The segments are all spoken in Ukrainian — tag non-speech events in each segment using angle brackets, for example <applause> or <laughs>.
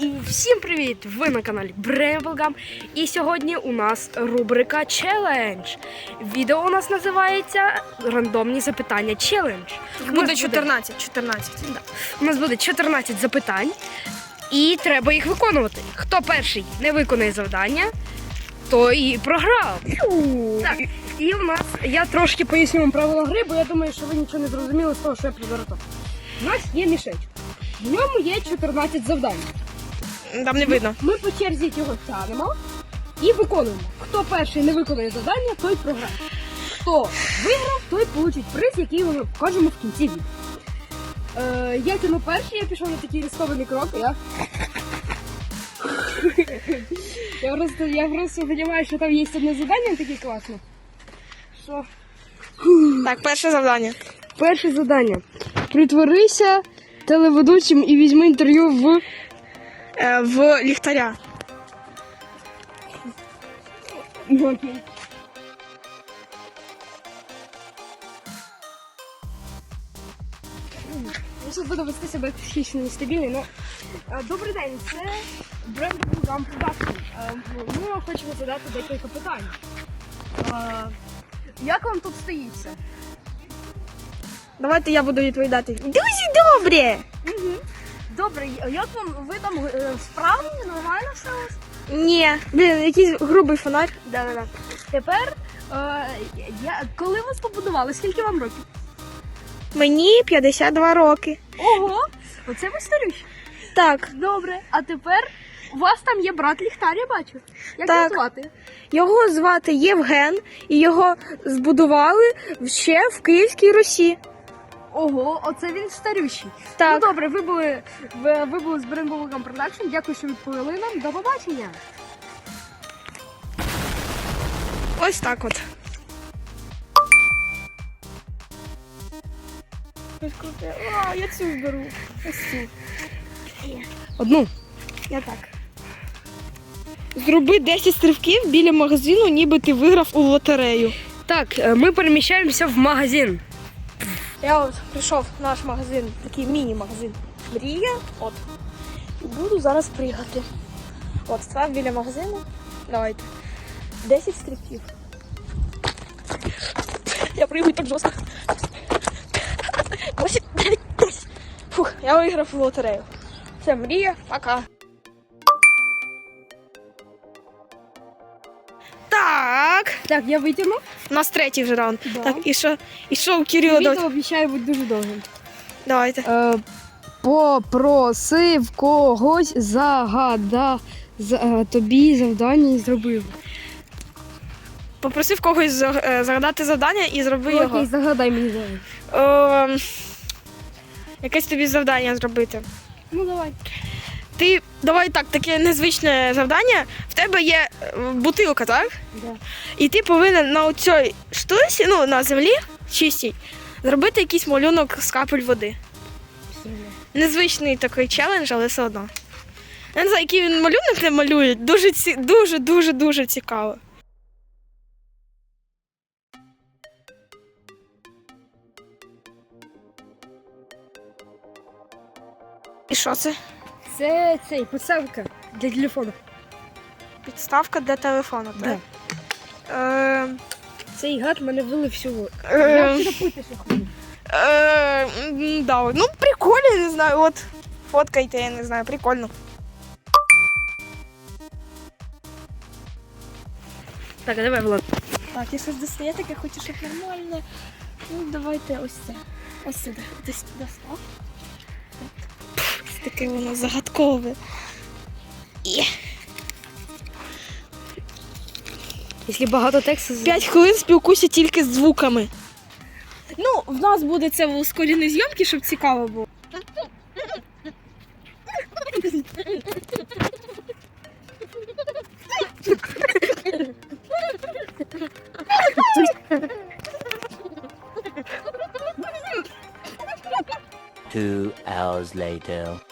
І всім привіт! Ви на каналі Бремблгам. І сьогодні у нас рубрика Челендж. Відео у нас називається Рандомні запитання челендж. Буде 14, 14. У нас буде 14 запитань, і треба їх виконувати. Хто перший не виконає завдання, той і програв. Так, і у нас я трошки поясню вам правила гри, бо я думаю, що ви нічого не зрозуміли з того, що я підготував. У нас є мішечок. В ньому є 14 завдань. Там не видно. Ми по черзі його тягнемо і виконуємо. Хто перший не виконує завдання, той програє. Хто виграв, той получить приз, який ми покажемо в кінці відео. Е, я тяну перший, я пішов на такий рискований крок. Я... <laughs> я просто я просто розумію, що там є одне завдання таке класне. Що? Так, перше завдання. Перше завдання. Притворися телеведучим і візьми інтерв'ю в в ліхтаря. Ну, Окей. Зараз буду вести себе психічно нестабільно, ну. е, Добрий день, це бренд Гам. Е, Ми вам хочемо задати декілька питань. Е, Як вам тут стоїться? Давайте я буду відповідати. Дуже добре. Добре, як вам ви там е, справні, нормально все? Ні. Блін, якийсь грубий фонарь. Да, да, да. Тепер, е, я, коли вас побудували, скільки вам років? Мені 52 роки. Ого! Оце ви старющі. Так, Добре, а тепер у вас там є брат ліхтар, я бачу. Як Так. його звати? його звати Євген, і його збудували ще в Київській Русі. Ого, оце він старющий. Так. Ну добре, ви були ви, ви були з Бренбулгам Продакшн. Дякую, що відповіли нам. До побачення. Ось так от. А, я цю беру. Ось цю. Одну. Я так. Зроби 10 стрибків біля магазину, ніби ти виграв у лотерею. Так, е, ми переміщаємося в магазин. Я от прийшов в наш магазин, такий міні-магазин. Мрія. От. І буду зараз пригати. От, став біля магазину. Давайте. 10 стрибків. Я пригаю так жорстко. 8, 9, 10. Фух, я виграв у лотерею. Все, мрія, пока. Так. Я витягнув. У нас третій вже раунд. Да. Так, і що? І що у Кирила? Відео Давайте. обіцяє бути дуже довгим. Давайте. Е, попросив когось загада за, е, тобі завдання і зробив. Попросив когось за- е, загадати завдання і зроби його. Окей, загадай мені завдання. Е, якесь тобі завдання зробити. Ну давай. Ти давай так, таке незвичне завдання. В тебе є е, бутилка, так? Да. І ти повинен на цій штуці, ну на землі чистій, зробити якийсь малюнок з капель води. Незвичний такий челендж, але все одно. Я не знаю, який він малюнок не малює. Дуже ці... дуже, дуже, дуже цікаво. І що це? Це цей підставка для телефону. Підставка для телефону, Да. так? Е, Цей гад мене вилив всього. Е, Я вчора пити ще ходив. е, м, да, ну прикольно, не знаю, от фоткайте, я не знаю, прикольно. Так, а давай, Влад. Так, я щось достає таке, хочу, щоб нормально. Ну, давайте ось це. Ось сюди. Десь достав. Це таке воно загадкове. Є. Якщо багато тексту, П'ять хвилин спілкуйся тільки з звуками. Ну, в нас буде це в ускореній зйомці, щоб цікаво було. Two hours later.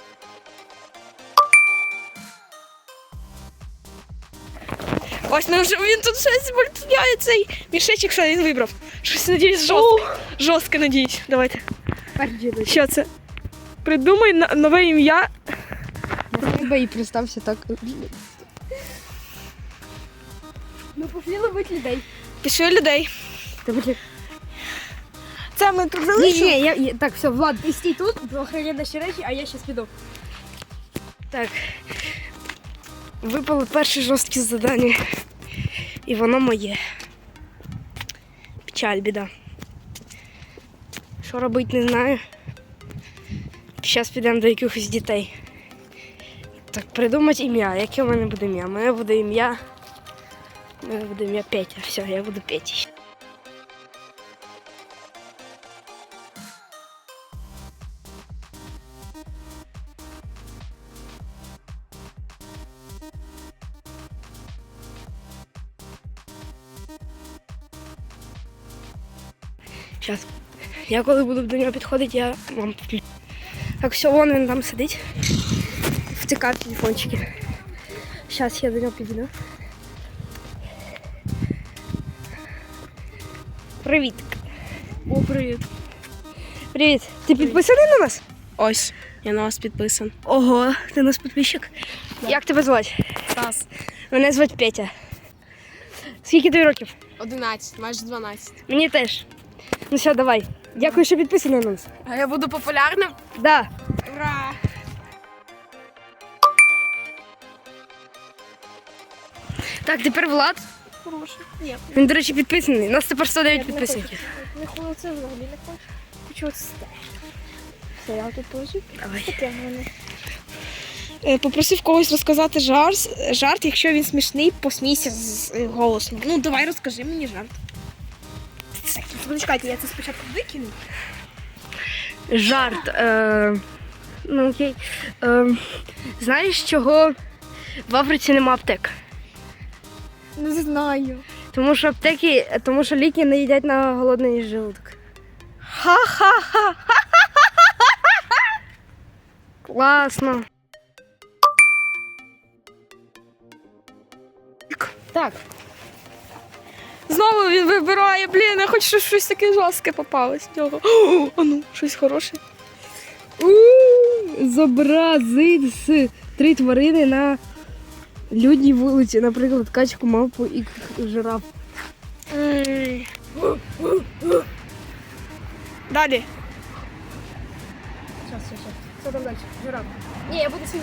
Ось ну вже він тут щось мультяє цей мішечок, що він вибрав. Щось надіюсь, жорстко. Жорстко надіюсь. Давайте. Перджі, Що це? Придумай на- нове ім'я себе і представся так. Ну, пошли ловити людей. Пішли людей. Та пошли. Це ми тут Ні, залишимо. ні, я, я, так, все, Влад, ти стій тут, охороняй наші речі, а я зараз піду. Так. Випало перше жорстке завдання. І воно моє. Печаль, біда. Що робити, не знаю. Зараз підемо до якихось дітей. Так, придумати ім'я. Яке в мене буде ім'я? У мене буде ім'я. У мене буде ім'я Петя. Все, я буду Петя. Зараз. Я коли буду до нього підходити, я вам включу. Так, все, вон він там сидить. Втикав телефончики. Зараз я до нього підійду. Привіт. О, привіт. Привіт. Ти підписаний на нас? Ось, я на вас підписан. Ого, ти наш підписчик. Як тебе звати? Стас. Мене звати Петя. Скільки тобі років? 11, майже 12. Мені теж. Ну все, давай. Дякую, що підписаний на нас. А я буду популярним? Да. Ура! Так, тепер Влад. Хороший. Ні, Він, до речі, підписаний. У нас тепер 109 підписників. не хочу це взагалі не хочу. Хочу оце. Все, я тут положу. Давай. Таке в мене. Е, Попросив когось розказати жарт, жарт, якщо він смішний, посмійся з е, голосно. Ну, давай розкажи мені жарт. Почекайте, я це спочатку викину. Жарт. Е, ну окей. Е, знаєш, чого в Африці нема аптек? Не знаю. Тому що аптеки, тому що ліки не їдять на голодний желудок. Ха-ха-ха. Класно. Так. Знову він вибирає, блін, я хочу щоб щось таке жорстке попалось в нього. О, а ну, щось хороше. Зобрази з три тварини на людній вулиці, наприклад, качку, мавпу і жираф. Далі. Сейчас, сейчас, сейчас. Що там далі? Жираф. Ні, я буду свій.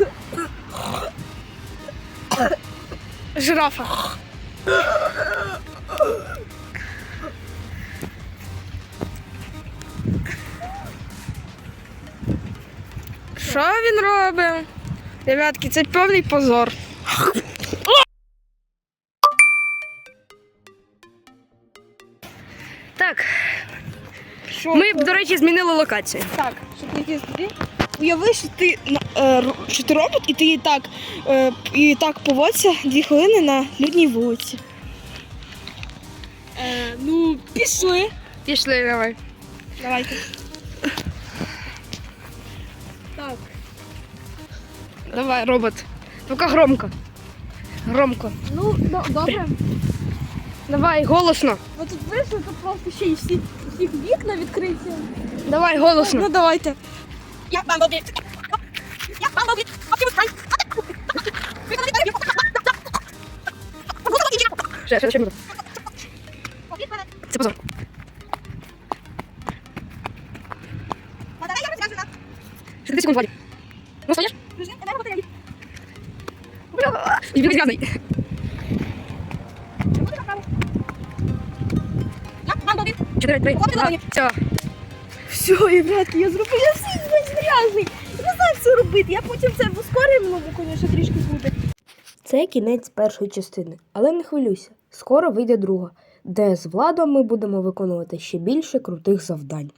<coughs> Жирафа. Що він робить? Ребятки, це повний позор. Так, Що ми, до речі, змінили локацію. Так, щоб не туди. Уяви, що ти, на- е, що ти робот, і ти і так, е, і так поводься дві хвилини на людній вулиці. Е, ну, пішли. Пішли, давай. Давайте. Так. Давай, робот. Тільки громко. Громко. Ну, до- добре. Давай, голосно. Ви тут вийшли, тут просто ще й всі, всіх вікна відкриті. Давай, голосно. Ну, давайте. Я Бамблбі. Я Бамблбі. Ще, ще, ще минуту. Це позор. Ще 30 секунд, Владик. Ну, стоїш? Бля. Чотири, три, два, все. Все, ребятки, я зробила весь грязний. Я не знаю, що робити. Я потім це в ускореному, звісно, трішки буде. Це кінець першої частини, але не хвилюйся, скоро вийде друга, де з владом ми будемо виконувати ще більше крутих завдань.